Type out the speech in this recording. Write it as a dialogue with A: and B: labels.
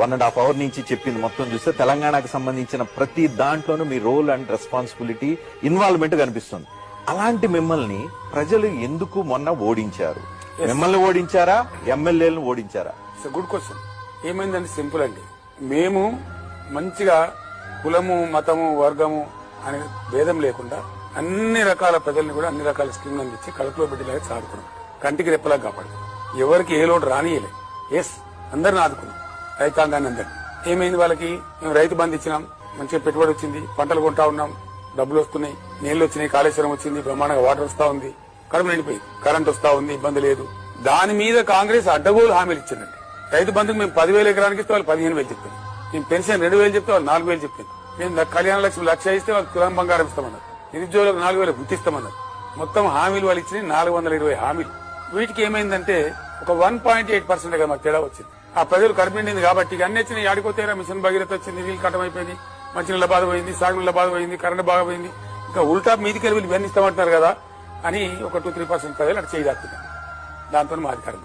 A: One and half hour నుంచి చెప్పింది మొత్తం చూస్తే తెలంగాణకు సంబంధించిన ప్రతి దాంట్లోనూ మీ రోల్ అండ్ రెస్పాన్సిబిలిటీ ఇన్వాల్వ్మెంట్ కనిపిస్తుంది. అలాంటి మిమ్మల్ని ప్రజలు ఎందుకు మొన్న ఓడించారు? మిమ్మల్ని ఓడించారా? ఎమ్మెల్యేలను ఓడించారా?
B: గుడ్ క్వశ్చన్ ఏమైందంటే సింపుల్ అండి. మేము మంచిగా కులము మతము వర్గము అనే భేదం లేకుండా అన్ని రకాల ప్రజల్ని కూడా అన్ని రకాల స్కీమ్లు అందించి కడుపులో బిడ్డలాగా సాదుకున్నాం కంటికి రెప్పలా కాపాడు ఎవరికి ఏ లోటు రానియలే ఎస్ అందరిని ఆదుకున్నాం. రైతాంగాన్ని అందరిని ఏమైంది వాళ్ళకి? మేము రైతు బంధు ఇచ్చినాం. మంచిగా పెట్టుబడి వచ్చింది. పంటలు కొంటా ఉన్నాం. డబ్బులు వస్తున్నాయి. నీళ్ళు వచ్చినాయి. కాళేశ్వరం వచ్చింది. బ్రహ్మాండంగా వాటర్ వస్తా ఉంది. కడుపు నిండిపోయింది. కరెంట్ వస్తా ఉంది. ఇబ్బంది లేదు. దాని మీద కాంగ్రెస్ అడ్డగోలు హామీలు ఇచ్చిందండి. రైతు బంధుకు మేము పదివేల ఎకరానికి ఇస్తే వాళ్ళు పదిహేను వేలు చెప్తాను మేము పెన్షన్ రెండు వేలు చెప్తే వాళ్ళు నాలుగు వేలు చెప్తాను మేము కళ్యాణ లక్ష్మి లక్ష ఇస్తే వాళ్ళు తులం బంగారం ఇస్తామన్నారు. నిరుద్యోగులకు నాలుగు వేలు గుర్తిస్తామన్నారు మొత్తం హామీలు వాళ్ళు ఇచ్చిన నాలుగు వందల ఇరవై హామీలు. వీటికి ఏమైందంటే ఒక వన్ పాయింట్ ఎయిట్ పర్సెంట్ మాకు తేడా వచ్చింది. ఆ ప్రజలు కనిపిండింది కాబట్టి ఇక అన్ని వచ్చినాయి. ఆడిపోతే మిషన్ భగీరథ వచ్చింది నీళ్ళు కట్టమైపోయింది మంచినీళ్ళ బాధ పోయింది సాగునీళ్ళ బాధ పోయింది కరెంట్ బాగా పోయింది. ఇంకా ఉల్టా మీదికి వెళ్ళి ఇవన్నీ ఇస్తామంటున్నారు కదా అని ఒక టూ త్రీ పర్సెంట్ ప్రజలు అటు చేయదాస్తున్నారు దాంతో మా అధికారం